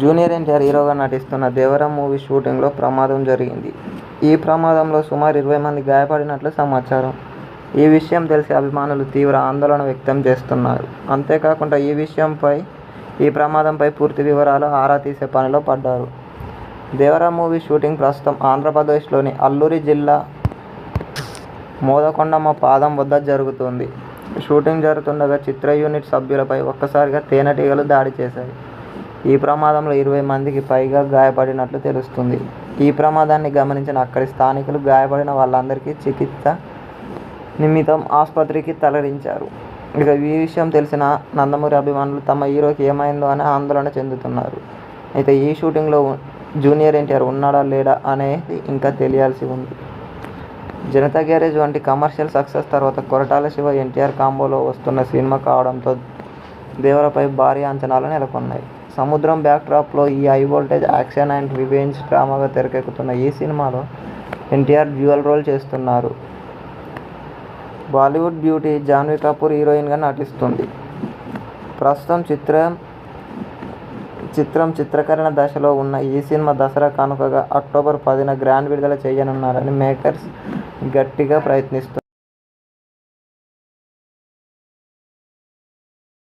Junior NTR హీరోగా నటిస్తున్న దేవర movie షూటింగ్లో ప్రమాదం జరిగింది. ఈ ప్రమాదంలో సుమారు ఇరవై మంది గాయపడినట్లు సమాచారం. ఈ విషయం తెలిసి అభిమానులు తీవ్ర ఆందోళన వ్యక్తం చేస్తున్నారు. అంతేకాకుండా ఈ విషయంపై, ఈ ప్రమాదంపై పూర్తి వివరాలు ఆరా తీసే పనిలో పడ్డారు. దేవర మూవీ షూటింగ్ ప్రస్తుతం ఆంధ్రప్రదేశ్లోని అల్లూరి జిల్లా మోదకొండమ్మ పాదం వద్ద జరుగుతోంది. షూటింగ్ జరుగుతుండగా చిత్ర యూనిట్ సభ్యులపై ఒక్కసారిగా తేనెటీగలు దాడి చేశాయి. ఈ ప్రమాదంలో ఇరవై మందికి పైగా గాయపడినట్లు తెలుస్తుంది ఈ ప్రమాదాన్ని గమనించిన అక్కడి స్థానికులు గాయపడిన వాళ్ళందరికీ చికిత్స నిమిత్తం ఆసుపత్రికి తరలించారు. ఇక ఈ విషయం తెలిసిన నందమూరి అభిమానులు తమ హీరోకి ఏమైందో అని ఆందోళన చెందుతున్నారు. అయితే ఈ షూటింగ్లో జూనియర్ ఎన్టీఆర్ ఉన్నాడా లేడా అనేది ఇంకా తెలియాల్సి ఉంది. జనతా గ్యారేజ్ వంటి కమర్షియల్ సక్సెస్ తర్వాత కొరటాల శివ, ఎన్టీఆర్ కాంబోలో వస్తున్న సినిమా కావడంతో దేవరపై భారీ అంచనాలు నెలకొన్నాయి. సముద్రం బ్యాక్డ్రాప్లో ఈ high voltage action and revenge డ్రామాగా తెరకెక్కుతున్న ఈ సినిమాలో ఎన్టీఆర్ డ్యూయల్ రోల్ చేస్తున్నారు. బాలీవుడ్ బ్యూటీ జాన్వీ కపూర్ హీరోయిన్గా నటిస్తుంది ప్రస్తుతం చిత్రం చిత్రీకరణ దశలో ఉన్న ఈ సినిమా దసరా కానుకగా అక్టోబర్ పదిన గ్రాండ్ విడుదల చేయనున్నారని మేకర్స్ గట్టిగా ప్రయత్నిస్తున్నారు.